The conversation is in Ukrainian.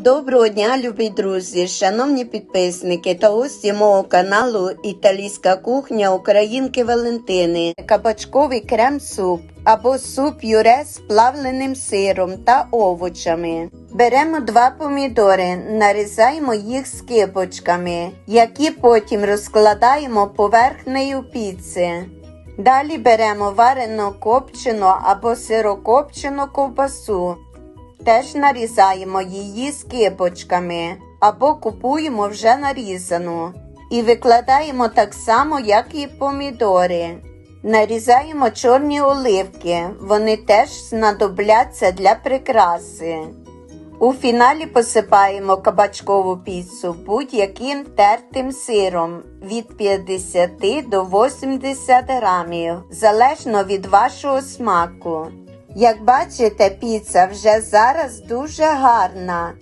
Доброго дня, любі друзі, шановні підписники та гості мого каналу Італійська кухня Українки Валентини. Кабачковий крем-суп або суп юре з плавленим сиром та овочами. Беремо два помідори, нарізаємо їх скибочками, які потім розкладаємо поверхнею піци. Далі беремо варену копчену або сирокопчену ковбасу. Теж нарізаємо її скибочками або купуємо вже нарізану. І викладаємо так само, як і помідори. Нарізаємо чорні оливки, вони теж знадобляться для прикраси. У фіналі посипаємо кабачкову піцу будь-яким тертим сиром від 50 до 80 грамів, залежно від вашого смаку. Як бачите, піца вже зараз дуже гарна